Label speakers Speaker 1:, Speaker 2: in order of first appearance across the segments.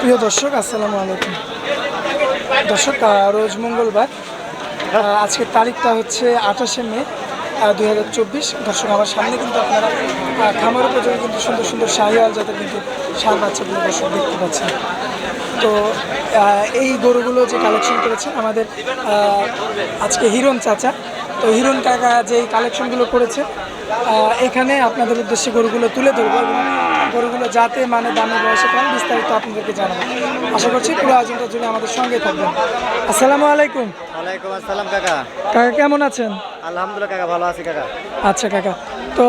Speaker 1: প্রিয় দর্শক, আসসালামু আলাইকুম। দর্শক রোজ মঙ্গলবার আজকের তারিখটা হচ্ছে আঠাশে মে দুই হাজার চব্বিশ। দর্শক, আমার সামনে কিন্তু আপনারা খামার উপযোগী কিন্তু সুন্দর সুন্দর শাহিওয়াল জাতের কিন্তু সার বাচ্চাগুলো দর্শক দেখতে পাচ্ছেন। তো এই গরুগুলো যে কালেকশন করেছেন আমাদের আজকে হিরণ চাচা তো হিরণ কাকা যে কালেকশনগুলো করেছে এখানে আপনাদের উদ্দেশ্যে গরুগুলো তুলে ধরবো এবং গরুগুলো যাতে মানে দামে বয়সে পান বিস্তারিত আপনাদেরকে জানাব। আশা করছি পুরো আয়োজনটা জুড়ে আমাদের সঙ্গে থাকবেন। আসসালামু আলাইকুম।
Speaker 2: ওয়ালাইকুম আসসালাম কাকা।
Speaker 1: কাকা কেমন আছেন?
Speaker 2: আলহামদুলিল্লাহ কাকা ভালো আছি কাকা।
Speaker 1: আচ্ছা কাকা। তো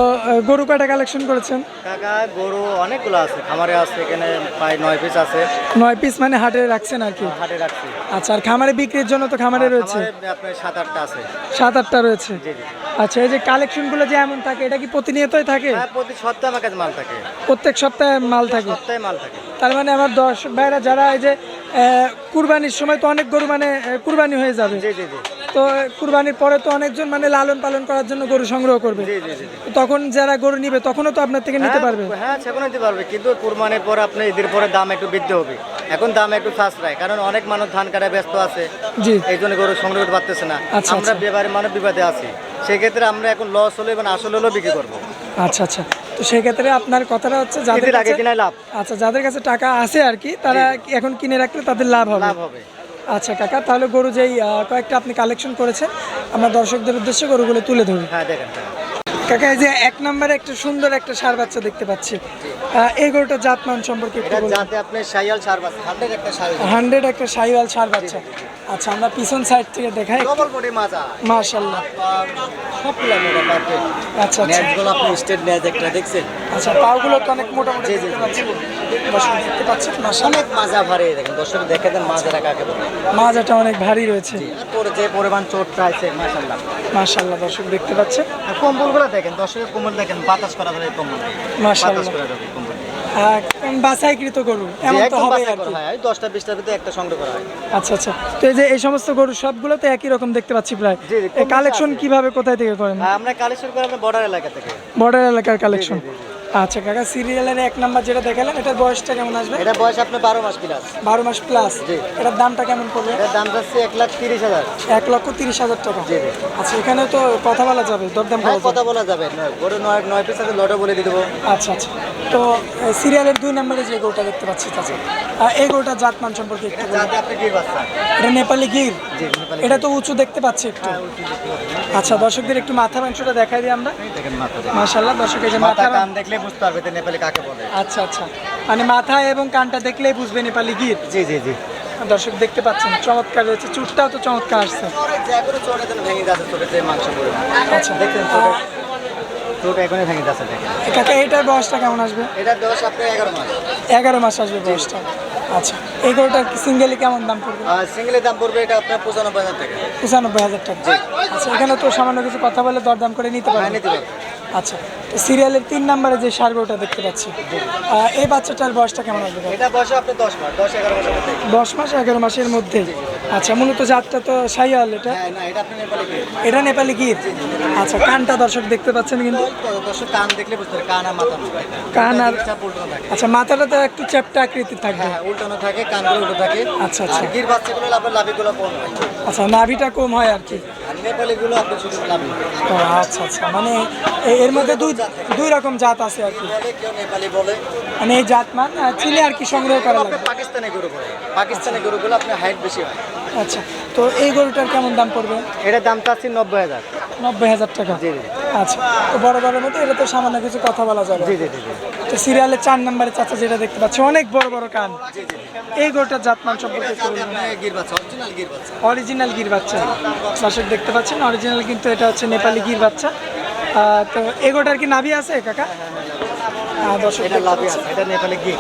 Speaker 1: গরু কয়টা কালেকশন করেছেন?
Speaker 2: কাকা গরু অনেকগুলো আছে। খামারে আছে এখানে প্রায় নয় পিস আছে।
Speaker 1: নয় পিস মানে হাটে রাখছেন আর কি?
Speaker 2: হাটে রাখছি।
Speaker 1: আচ্ছা আর খামারে বিক্রির জন্য তো খামারে রয়েছে?
Speaker 2: আপনার সাত আটটা আছে।
Speaker 1: সাত আটটা রয়েছে। আচ্ছা এই যে কালেকশনগুলো যে এমন থাকে এটা কি প্রতিনিয়তই থাকে?
Speaker 2: হ্যাঁ প্রতি সপ্তাহে আমার কাছে মাল থাকে।
Speaker 1: প্রত্যেক সপ্তাহে মাল থাকে।
Speaker 2: সপ্তাহে মাল থাকে।
Speaker 1: তার মানে আমার দর্শক ভাইরা যারা এই যে কুরবানির সময় তো অনেক গরু মানে কুরবানি হয়ে যাবে।
Speaker 2: জি জি জি।
Speaker 1: তো কুরবানির পরে তো অনেকজন মানে লালন পালন করার জন্য গরু সংগ্রহ করবে। তখন যারা গরু নিবে তখনও তো আপনার থেকে নিতে
Speaker 2: হ্যাঁ,
Speaker 1: পারবে।
Speaker 2: হ্যাঁ সেগুলো নিতে পারবে। কিন্তু কুরবানির পর আপনি ঈদের পরে দাম একটু বৃদ্ধি হবে। এখন দাম একটু সাশ্রয় কারণ অনেক মানুষ ধান কাটায় ব্যস্ত আছে।
Speaker 1: জি।
Speaker 2: এই জন্য গরু সংগ্রহ করতে পারতেছে না।
Speaker 1: আচ্ছা,
Speaker 2: আমরা
Speaker 1: আচ্ছা।
Speaker 2: বিবাহের মানে বিবাদে আছি। সেক্ষেত্রে আমরা এখন লস হলে এবং আসল হলেও বিক্রি করব।
Speaker 1: আচ্ছা আচ্ছা। তো সেক্ষেত্রে আপনার কথাটা হচ্ছে যাদের
Speaker 2: আগে
Speaker 1: কাছে
Speaker 2: লাভ।
Speaker 1: আচ্ছা যাদের কাছে টাকা আছে আর কি তারা এখন কিনে রাখলে তাদের লাভ হবে।
Speaker 2: লাভ হবে।
Speaker 1: আচ্ছা কাকা তাহলে গরু যেই কয়েকটা আপনি কালেকশন করেছেন আমরা দর্শকদের উদ্দেশ্যে গরুগুলো তুলে ধরুন
Speaker 2: হ্যাঁ দেখেন
Speaker 1: কাকা এই যে এক নম্বরে একটা সুন্দর একটা সার বাচ্চা দেখতে পাচ্ছি। এই গরুটা জাতমান সম্পর্কে একটু
Speaker 2: এটা
Speaker 1: বলুন।
Speaker 2: জাতে আপনি সাইয়াল সার বাচ্চা হান্ড্রেড একটা শাইওয়াল।
Speaker 1: 100 একটা সাইওয়াল সার বাচ্চা। আচ্ছা আমরা পিছন সাইড থেকে দেখাই
Speaker 2: ডবল বডি মাজা।
Speaker 1: মাশাল্লাহ
Speaker 2: সব প্ল্যান এটা
Speaker 1: আচ্ছা আচ্ছা।
Speaker 2: নেটগুলো আপনি স্টেট নেট একটা দেখছেন?
Speaker 1: আচ্ছা পাগুলো তো অনেক মোটামুটি দেখতে পাচ্ছি। দর্শক দেখতে পাচ্ছেন? মাশাল্লাহ
Speaker 2: অনেক মাজা ভারী দেখেন দর্শক দেখে দেন মাজারা কাকে বলে।
Speaker 1: মাজাটা অনেক ভারী রয়েছে।
Speaker 2: আর পরে যে পরিমাণ চোট চাইছে মাশাল্লাহ
Speaker 1: মাশাল্লাহ দর্শক দেখতে পাচ্ছেন?
Speaker 2: কম্বলগুলো দেখেন দর্শকের কম্বল দেখেন বাতাস করা যাবে কম্বল।
Speaker 1: মাশাআল্লাহ।
Speaker 2: বাতাস করা যাবে কম্বল।
Speaker 1: বাছাইকৃত গরু এমন তো হবে আর কি।
Speaker 2: দশটা বিশটার ভিতরে একটা সংগ্রহ করা হয়।
Speaker 1: আচ্ছা আচ্ছা। তো এই যে এই সমস্ত গরু সবগুলো তো একই রকম দেখতে পাচ্ছি প্রায়। কালেকশন কীভাবে কোথায় থেকে করেন?
Speaker 2: আমরা কালেকশন করি আমরা বর্ডার এলাকা থেকে।
Speaker 1: বর্ডার এলাকার কালেকশন আচ্ছা কাকা সিরিয়ালের এক নাম্বার যেটা দেখালেন এটার বয়সটা কেমন আসবে?
Speaker 2: এটা বয়স আপনার বারো মাস প্লাস
Speaker 1: বারো মাস প্লাস এটার দামটা কেমন পড়বে?
Speaker 2: এটার দাম যাচ্ছে এক লাখ তিরিশ হাজার।
Speaker 1: এক লক্ষ তিরিশ হাজার টাকা। আচ্ছা এখানে তো কথা বলা যাবে দরদাম
Speaker 2: হ্যাঁ কথা বলা যাবে। গরু নয় নয় পিস আছে লটও বলে দেবো
Speaker 1: আচ্ছা আচ্ছা। তো সিরিয়ালের দুই নম্বরে যে গরুটা দেখতে পাচ্ছি চাচা আহ, এই গরুটার জাতমান সম্পর্কে একটু এটা নেপালি গির? এটা তো উঁচু দেখতে পাচ্ছি একটু। আচ্ছা দর্শকদের একটু মাথা মাংসটা দেখাই দিই আমরা। মাশাল্লাহ দর্শক এই যে
Speaker 2: মাথা
Speaker 1: মাথা
Speaker 2: দেখলে বুঝতে পারবে যে নেপালি কাকে বলে।
Speaker 1: আচ্ছা আচ্ছা। মানে মাথা এবং কানটা দেখলেই বুঝবে নেপালি গির
Speaker 2: জি জি জি।
Speaker 1: দর্শক দেখতে পাচ্ছেন চমৎকার রয়েছে। চুটটাও তো চমৎকার আসছে। আচ্ছা।
Speaker 2: এখনই ভেঙে যাচ্ছে দেখেন
Speaker 1: কাকা এটার বয়সটা কেমন আসবে?
Speaker 2: এটা দশ আপনি এগারো মাস।
Speaker 1: এগারো মাস আসবে বয়সটা। আচ্ছা। এই গরুটার সিঙ্গেলি কেমন দাম পড়বে?
Speaker 2: সিঙ্গেলের দাম পড়বে এটা আপনার পঁচানব্বই হাজার টাকা।
Speaker 1: পঁচানব্বই হাজার টাকা। আচ্ছা এখানে তো সামান্য কিছু কথা বলে দরদাম করে নিতে
Speaker 2: হ্যাঁ
Speaker 1: পারবেন
Speaker 2: নিতে পারবে।
Speaker 1: আচ্ছা সিরিয়ালের তিন নম্বরে যে সার গরুটা দেখতে পাচ্ছি। এই বাচ্চাটার বয়সটা কেমন আসবে
Speaker 2: এটা বয়স আপনি দশ মাস দশ এগারো মাসের মধ্যে।
Speaker 1: দশ মাস এগারো মাসের মধ্যে। আচ্ছা মূলত জাতটা তো সাইয়াল এটা?
Speaker 2: হ্যাঁ এটা নেপালি কি
Speaker 1: এটা নেপালি গির? আচ্ছা কানটা দর্শক দেখতে পাচ্ছেন কিন্তু?
Speaker 2: দর্শক কান দেখলে বুঝতে কান আর মাথা।
Speaker 1: কান আর- আচ্ছা মাথাটা তো একটু চ্যাপটা আকৃতির থাকবে।
Speaker 2: হ্যাঁ উল্টানো থাকে কানগুলো উল্টো থাকে।
Speaker 1: আচ্ছা, আচ্ছা।
Speaker 2: গির বাচ্চাগুলো আপনার লাভিগুলো কম হয়।
Speaker 1: আচ্ছা নাভিটা কম হয় আর কি।
Speaker 2: নেপালিগুলো আপনি শুধু লাভি
Speaker 1: আচ্ছা আচ্ছা মানে এ- এর মধ্যে দুই দুই রকম জাত আছে আর কি। মানে এই জাত মান চিনে আর কি সংগ্রহ করা লাগবে
Speaker 2: পাকিস্তানি গরু বলে। পাকিস্তানি গরুগুলো আপনার হাইট বেশি হয়।
Speaker 1: আচ্ছা তো এই গরুটার কেমন দাম পড়বে?
Speaker 2: এটার দাম চাচ্ছি নব্বই হাজার।
Speaker 1: নব্বই হাজার টাকা।
Speaker 2: জি জি।
Speaker 1: আচ্ছা তো বড় বড় মতো এটা তো সামান্য কিছু কথা বলা যাবে।
Speaker 2: জি জি জি
Speaker 1: তো সিরিয়ালের চার নম্বরে চাচা যেটা দেখতে পাচ্ছি অনেক বড় বড় কান। এই গরুটার জাতমান সম্পর্কে।
Speaker 2: আপনার গির বাচ্চা অরিজিনাল গির বাচ্চা।
Speaker 1: দর্শক দেখতে পাচ্ছেন অরিজিনাল কিন্তু এটা হচ্ছে নেপালি গির বাচ্চা। তো এগোটার কি নাভি আছে কাকা? দর্শক
Speaker 2: এটা
Speaker 1: দেখতে
Speaker 2: লাভি আছে এটা নেপালি গির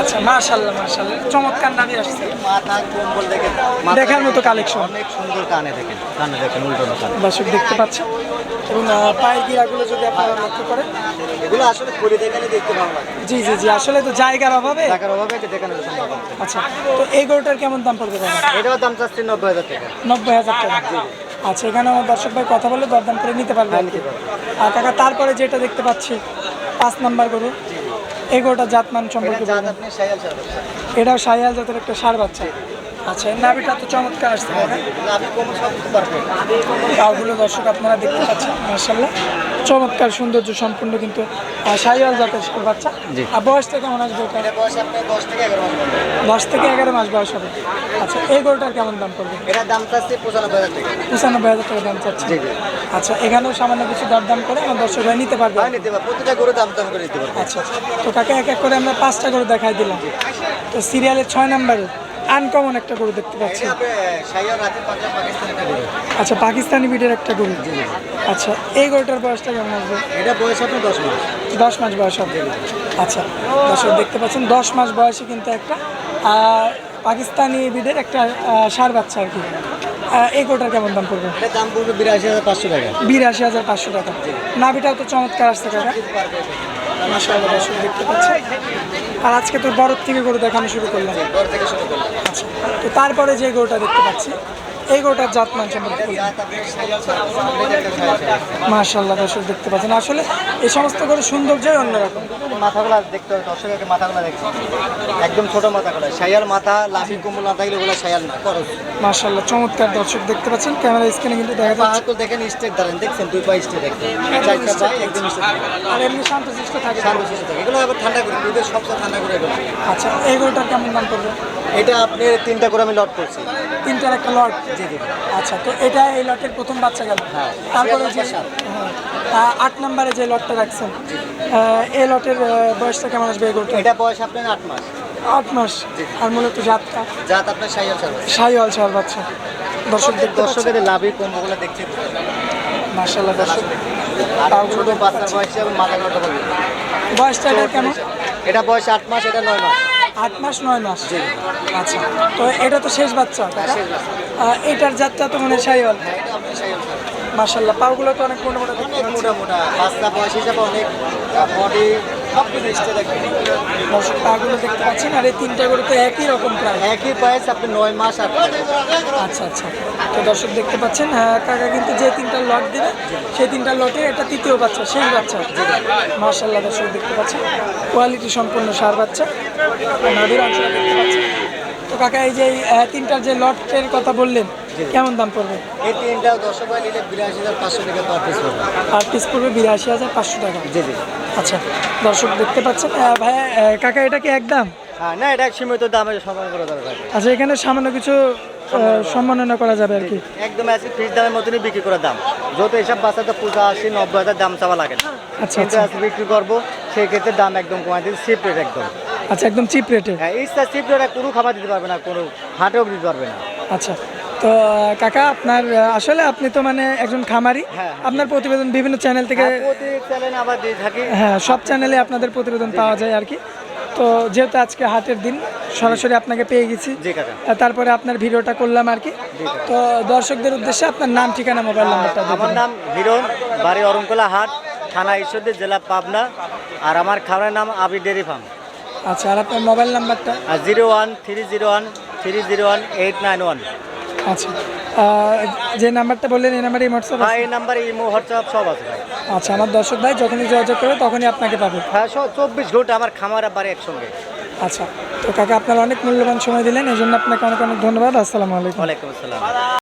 Speaker 1: আচ্ছা মাশাল্লাহ মাশাল্লাহ। চমৎকার নাভি আসছে।
Speaker 2: মাথা কম্বল দেখেন
Speaker 1: দেখার মতো কালেকশন
Speaker 2: অনেক সুন্দর কানে দেখেন কানে দেখেন উল্টানো কানে।
Speaker 1: দর্শক দেখতে পাচ্ছেন? এবং আহ, পায়ের গিরাগুলো যদি আপনারা লক্ষ্য করেন।
Speaker 2: এগুলো আসলে দেখালে দেখতে ভালো লাগে।
Speaker 1: জি জি জি আসলে তো জায়গার অভাবে।
Speaker 2: অভাবে এটা দেখানো সম্ভব হচ্ছে
Speaker 1: আচ্ছা তো এই গরুটার কেমন দাম পড়বে
Speaker 2: এটাও দাম চাচ্ছি নব্বই হাজার টাকা।
Speaker 1: নব্বই হাজার টাকা। আচ্ছা এখানে আমার দর্শক ভাই কথা বলে দরদাম করে নিতে পারবে
Speaker 2: হ্যাঁ,
Speaker 1: আর। আর কাকা তারপরে যেটা দেখতে পাচ্ছি পাঁচ নাম্বার গরু। এগোটা জাতমান সম্পর্কে এটাও সাইয়াল জাতের একটা সার বাচ্চা। আচ্ছা নাবিটা নাভিটা তো চমৎকার আসছে
Speaker 2: পারফেক্ট
Speaker 1: পাগুলো দর্শক আপনারা দেখতে পাচ্ছেন মার্শাল্লাহ চমৎকার সৌন্দর্য সম্পূর্ণ কিন্তু সাইয়াল জাতের বাচ্চা। আর বয়সটা কেমন আসবে
Speaker 2: বয়স দশ থেকে এগারো মাস পর্যন্ত।
Speaker 1: দশ থেকে এগারো মাস বয়স হবে। আচ্ছা এই গরুটার কেমন দাম পড়বে?
Speaker 2: এটার দাম চাচ্ছে পঁচানব্বই হাজার টাকা।
Speaker 1: পঁচানব্বই হাজার টাকা দাম চাচ্ছে আচ্ছা এখানেও সামান্য কিছু দরদাম করে আমার দর্শকরা নিতে পারবে।
Speaker 2: ভাই নিতে পারব। প্রতিটা গরু দাম দাম করে নিতে পারব।
Speaker 1: আচ্ছা তো কাকে এক এক করে আমরা পাঁচটা গরু দেখাই দিলাম। তো সিরিয়ালের ছয় নাম্বারে আনকমন একটা গরু দেখতে পাচ্ছি। আচ্ছা পাকিস্তানি বিটের একটা গরু। আচ্ছা এই গরুটার বয়সটা কেমন আসবে
Speaker 2: এটা বয়স আপনার দশ মাস।
Speaker 1: দশ মাস বয়স হবে। আচ্ছা দর্শক দেখতে পাচ্ছেন দশ মাস বয়সে কিন্তু একটা পাকিস্তানি বিডের একটা সার বাচ্চা আর কি। এই গরুটার কেমন দাম পড়বে?
Speaker 2: দাম পড়বে বিরাশি হাজার পাঁচশো টাকা।
Speaker 1: বিরাশি হাজার পাঁচশো টাকা। নাভিটাও তো চমৎকার আসছে কাকা। দর্শক দেখতে পাচ্ছেন। আর আজকে তোর বরফ থেকে গরু দেখানো শুরু করলাম।
Speaker 2: থেকে শুরু করলাম।
Speaker 1: আচ্ছা তো তারপরে যে গরুটা দেখতে পাচ্ছি এই গরুটার জাতমান সম্পর্কে।
Speaker 2: জাত।
Speaker 1: মাশাল্লাহ দর্শক দেখতে পাচ্ছেন। আসলে এই সমস্ত গরু সৌন্দর্যই অন্যরকম।
Speaker 2: মাথাগুলা দেখতে হবে দর্শকের মাথাগুলা দেখছে একদম ছোট মাথাগুলা। শায়াল মাথা লাফি কোমল না থাকলে ওগুলো শায়াল না করস
Speaker 1: মাশাল্লাহ চমৎকার দর্শক দেখতে পাচ্ছেন। ক্যামেরা স্ক্রিনে কিন্তু দেখা যাচ্ছে।
Speaker 2: তো দেখেন স্টেট দাঁড়ান দেখছেন? দুই পা স্টেট একদম।
Speaker 1: আর এমনি শান্তশিষ্ট থাকে।
Speaker 2: শান্ত শিশু থাকে। এগুলো আবার ঠান্ডা করে দুধের সবচেয়ে ঠান্ডা করে
Speaker 1: আচ্ছা এই গরুটার কেমন দাম পড়বে?
Speaker 2: এটা আপনি তিনটা করে আমি লট করছি।
Speaker 1: তিনটার একটা লট?
Speaker 2: জি জি।
Speaker 1: আচ্ছা তো এটা এই লটের প্রথম বাচ্চা গেল?
Speaker 2: হ্যাঁ।
Speaker 1: তারপরে যে। হ্যাঁ, আট নম্বরে যে লটটা রাখছেন এই লটের বয়সটা কেমন আসবে
Speaker 2: এটা বয়স আপনার আট মাস।
Speaker 1: আট মাস? আর মূলত জাতটা?
Speaker 2: জাত আপনার শায়াল সার্ভিস
Speaker 1: সাই অল সার বাচ্চা দর্শক দেখতে পাচ্ছেন।
Speaker 2: দর্শকের লাভই কম্বগুলো দেখছেন
Speaker 1: মার্শাল্লাহ দর্শক।
Speaker 2: আর ছোট বাচ্চার বয়সে এবং মাথা
Speaker 1: বয়সটা কেমন?
Speaker 2: এটা বয়স আট মাস এটা নয় মাস।
Speaker 1: আট মাস, নয় মাস। আচ্ছা তো এটা তো শেষ বাচ্চা এটার যাত্রা তো মনে সাইওয়াল মার্শাল্লাহ পাগুলো তো অনেক মোটা। মোটা
Speaker 2: মোটা বাচ্চা বয়স হিসাবে অনেক বডি
Speaker 1: দর্শক পাগুলো দেখতে পাচ্ছেন আর এই তিনটা গরু তো একই রকম প্রায়
Speaker 2: একই বয়স আপনি নয় মাস
Speaker 1: আচ্ছা আচ্ছা। তো দর্শক দেখতে পাচ্ছেন হ্যাঁ, কাকা কিন্তু যে তিনটা লট দিবে সেই তিনটা লটে এটা তৃতীয় বাচ্চা শেষ বাচ্চা। মার্শাল্লাহ দর্শক দেখতে পাচ্ছেন কোয়ালিটি সম্পূর্ণ সার বাচ্চা। নাভির অংশটা দেখতে পাচ্ছেন। তো কাকা এই যে তিনটার যে লটের কথা বললেন কেমন দাম পড়বে?
Speaker 2: এই তিনটা দশ টাকা নিলে বিরাশি হাজার পাঁচশো টাকা পার পিস পড়বে।
Speaker 1: আর পিস পড়বে বিরাশি হাজার পাঁচশো টাকা।
Speaker 2: জি জি।
Speaker 1: আচ্ছা দর্শক দেখতে পাচ্ছেন। ভাইয়া কাকা এটা কি একদম
Speaker 2: হ্যাঁ না এটা সীমিত দামে সম্মান করা দরকার
Speaker 1: আচ্ছা এখানে সামান্য কিছু সম্মাননা করা যাবে আর কি।
Speaker 2: একদম আছে ফ্রিজ দামের মতনই বিক্রি করার দাম। যত এসব বাচ্চাতে পূজা আশি নব্বই হাজার দাম চাওয়া লাগে না।
Speaker 1: আচ্ছা
Speaker 2: কিন্তু
Speaker 1: আচ্ছা।
Speaker 2: আজকে বিক্রি করব সেই ক্ষেত্রে দাম একদম কমাই দিচ্ছে চিপ রেট একদম।
Speaker 1: আচ্ছা একদম চিপ রেটে
Speaker 2: হ্যাঁ ইচ্ছা চিপ রেট কোনো খাবার দিতে পারবে না কোনো হাটেও দিতে পারবে না।
Speaker 1: আচ্ছা। তো কাকা আপনার আসলে আপনি তো মানে একজন খামারি।
Speaker 2: হ্যাঁ।
Speaker 1: আপনার প্রতিবেদন বিভিন্ন চ্যানেল থেকে
Speaker 2: হ্যাঁ,
Speaker 1: হ্যাঁ সব চ্যানেলে আপনাদের প্রতিবেদন পাওয়া যায় আর কি। তো যেহেতু আজকে হাটের দিন সরাসরি আপনাকে পেয়ে গেছি। তারপরে আপনার ভিডিওটা করলাম আর কি। তো দর্শকদের উদ্দেশ্যে আপনার নাম ঠিকানা মোবাইল নাম্বারটা
Speaker 2: আমার নাম হিরণ বাড়ি অরঙ্কলা হাট থানা ঈশ্বরদী জেলা পাবনা। আর আমার খাবারের নাম আবি ডেরি ফার্ম।
Speaker 1: আচ্ছা আর আপনার মোবাইল নাম্বারটা?
Speaker 2: Zero one three zero one three zero one eight nine one.
Speaker 1: আচ্ছা। যে নাম্বারটা বললেন এই নাম্বারে হোয়াটসঅ্যাপ
Speaker 2: হ্যাঁ এই নাম্বারে ইমো হোয়াটসঅ্যাপ সব আছে ভাই।
Speaker 1: আচ্ছা আমার দর্শক ভাই যখনই যোগাযোগ করবে তখনই আপনাকে পাবে।
Speaker 2: হ্যাঁ সব চব্বিশ ঘণ্টা আমার খামার আবার একসঙ্গে।
Speaker 1: আচ্ছা তো কাকা আপনার অনেক মূল্যবান সময় দিলেন এই জন্য আপনাকে অনেক অনেক ধন্যবাদ। আসসালামু আলাইকুম।
Speaker 2: ওয়ালাইকুম আসসালাম।